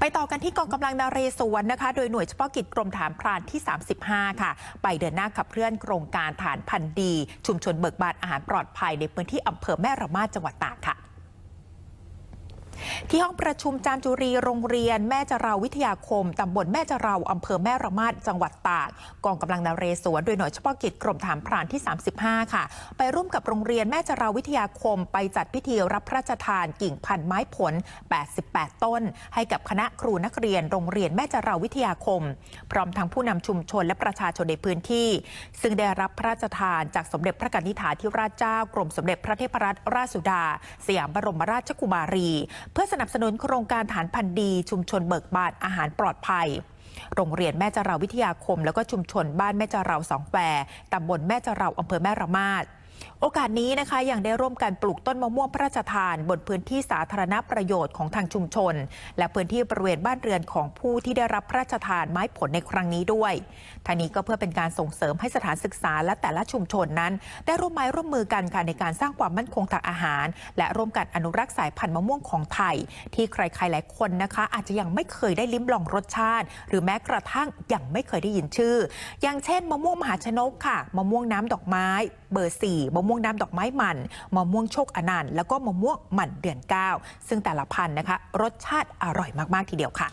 ไปต่อกันที่กองกำลังนาเรศวรนะคะ โดยหน่วยเฉพาะกิจกรมฐานพรานที่ 35 ค่ะ ไปเดินหน้าขับเคลื่อนโครงการฐานพันธุ์ดี ชุมชนเบิกบานอาหารปลอดภัยในพื้นที่อำเภอแม่ระมาดจังหวัดตากค่ะ ที่ห้องประชุมจามจุรีโรงเรียนแม่จราวิทยาคมตำบลแม่จราอำเภอแม่ระมาดจังหวัดตากกองกำลังนาเรศวรโดยหน่วยเฉพาะกิจกรมฐานพรานที่ 35 ค่ะ ไปร่วมกับโรงเรียนแม่จราวิทยาคม ไปจัดพิธีรับพระราชทานกิ่งพันไม้ผล 88 ต้น ให้กับคณะครูนักเรียนโรงเรียนแม่จราวิทยาคม พร้อมทั้งผู้นำชุมชนและประชาชนในพื้นที่ ซึ่งได้รับพระราชทานจากสมเด็จพระกนิษฐาธิราชเจ้ากรมสมเด็จพระเทพรัตนราชสุดา สยามบรมราชกุมารี เพื่อสนับสนุนโครงการฐานพันธุ์ดี ชุมชนเบิกบานอาหารปลอดภัย โรงเรียนแม่จาราวิทยาคม แล้วก็ชุมชนบ้านแม่จาราสองแควตำบลแม่จาราอำเภอแม่ระมาด โอกาสนี้นะคะยังได้ร่วมกันปลูกต้นมะม่วงพระราชทาน บนพื้นที่สาธารณประโยชน์ของทางชุมชน และพื้นที่บริเวณบ้านเรือนของผู้ที่ได้รับพระราชทานไม้ผลในครั้งนี้ด้วยทางนี้ก็เพื่อเป็นการส่งเสริมให้สถานศึกษาและแต่ละชุมชนนั้น ได้ร่วมไม้ร่วมมือกันค่ะในการสร้างความมั่นคงทางอาหาร และร่วมกันอนุรักษ์สายพันธุ์มะม่วงของไทย ที่ใครๆหลายคนนะคะ อาจจะยังไม่เคยได้ลิ้มลองรสชาติ หรือแม้กระทั่งยังไม่เคยได้ยินชื่อ อย่างเช่น มะม่วงมหาชนกค่ะมะม่วงน้ำดอกไม้ เบอร์สี่มะม่วงน้ำดอกไม้มันมะม่วงโชคอนันต์แล้วก็มะม่วงหมันเดือนเก้าซึ่งแต่ละพันธุ์นะคะ รสชาติอร่อยมาก ๆ ทีเดียวค่ะ